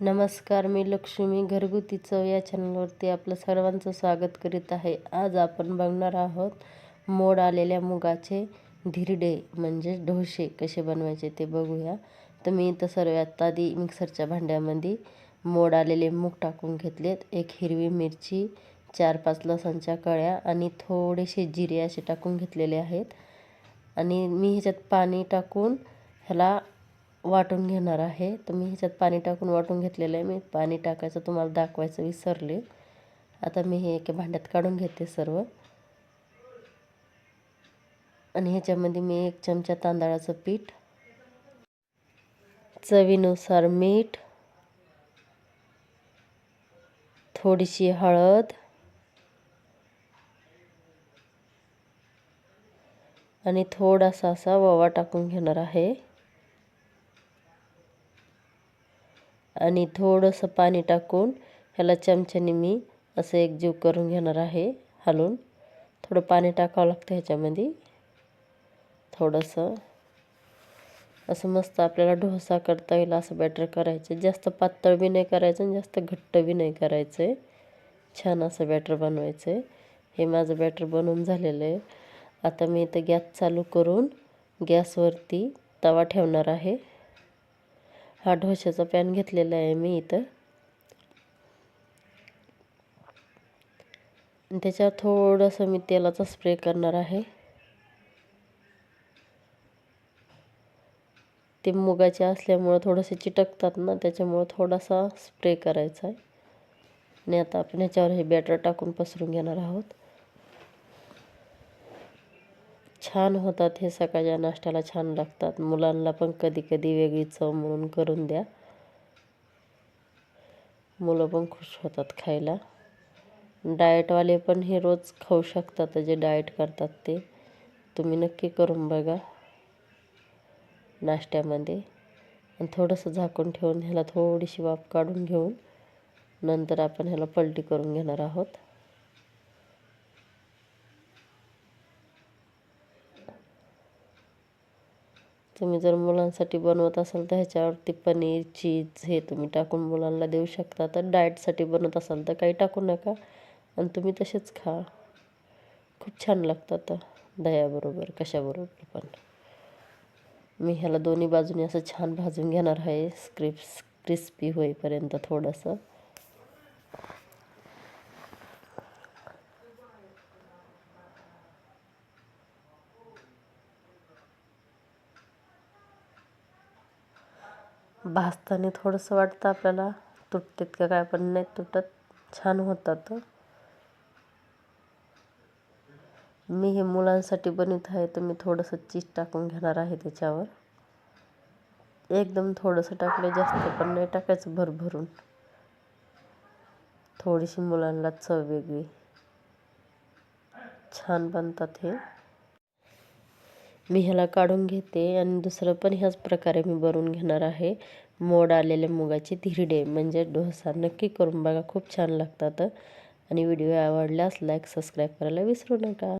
नमस्कार मी लक्ष्मी घरगुती चव या चॅनलवरती आपलं सर्वांचं स्वागत करीत आहे. आज आपण बघणार आहोत मोड आलेल्या मुगाचे धिरडे म्हणजे ढोसे कसे बनवायचे ते बघूया. तर मी इथं सर्वात आधी मिक्सरच्या भांड्यामध्ये मोड आलेले मूग टाकून घेतलेत. एक हिरवी मिरची चार पाच लसणच्या कळ्या आणि थोडेसे जिरे असे टाकून घेतलेले आहेत. आणि मी ह्याच्यात पाणी टाकून ह्याला वाटून घेणार आहे. तर मी ह्याच्यात पाणी टाकून वाटून घेतलेलं आहे. मी पाणी टाकायचं तुम्हाला दाखवायचं विसरले. आता मी हे एका भांड्यात काढून घेते सर्व. आणि ह्याच्यामध्ये मी एक चमचा तांदळाचं पीठ चवीनुसार मीठ थोडीशी हळद आणि थोडासा असा ववा टाकून घेणार आहे. आणि थोडंसं पाणी टाकून ह्याला चमच्याने मी असं एक जीव करून घेणार आहे हलून थोडं पाणी टाकावं लागतं ह्याच्यामध्ये. थोडंसं. असं मस्त आपल्याला डोसा करता येईल असं बॅटर करायचं. जास्त पातळ बी नाही करायचं आणि जास्त घट्ट बी नाही करायचं आहे छान असं बॅटर बनवायचं आहे हे माझं बॅटर बनवून झालेलं आहे. आता मी इथं गॅस चालू करून गॅसवरती तवा ठेवणार आहे. हा ढोशाचा पॅन घेतलेला आहे मी इथं. त्याच्यावर थोडंसं मी तेलाचा स्प्रे करणार आहे. ते मुगाचे असल्यामुळं थोडेसे चिटकतात ना त्याच्यामुळं थोडासा स्प्रे करायचा आहे. आणि आता आपण ह्याच्यावर हे बॅटर टाकून पसरून घेणार आहोत. छान होतात हे सकाळच्या नाश्त्याला छान लागतात. मुलांना पण कधी कधी वेगळी चव म्हणून करून द्या. मुलं पण खुश होतात खायला. डाएटवाले पण हे रोज खाऊ शकतात जे डाएट करतात ते. तुम्ही नक्की करून बघा नाश्त्यामध्ये. आणि थोडंसं झाकून ठेवून ह्याला थोडीशी वाफ काढून घेऊन नंतर आपण ह्याला पलटी करून घेणार आहोत. तुम्ही जर मुलांसाठी बनवत असाल तर ह्याच्यावरती पनीर चीज हे तुम्ही टाकून मुलांना देऊ शकता. तर डाएटसाठी बनवत असाल तर काही टाकू नका आणि तुम्ही तसेच खा. खूप छान लागतात दह्याबरोबर कशाबरोबर पण. मी ह्याला दोन्ही बाजूने असं छान भाजून घेणार आहे. स्क्रिप्स क्रिस्पी होईपर्यंत थोडंसं. भाजताना थोडंसं वाटतं आपल्याला. तुटतात का काय पण नाही तुटत. छान होतात मी हे मुलांसाठी बनवित आहे तर मी थोडंसं चीज टाकून घेणार आहे त्याच्यावर. एकदम थोडंसं टाकलं जास्त पण नाही टाकायचं भरभरून. थोडीशी मुलांना चव वेगळी. छान बनतात हे. मी ह्याला काढून घेते आणि दुसरं पण ह्याच प्रकारे मी बनवून घेणार आहे. मोड आलेले मुगाचे धिरडे म्हणजे डोसा. नक्की करून बघा खूप छान लागतात. आणि व्हिडिओ आवडल्यास लाईक सबस्क्राईब करायला विसरू नका.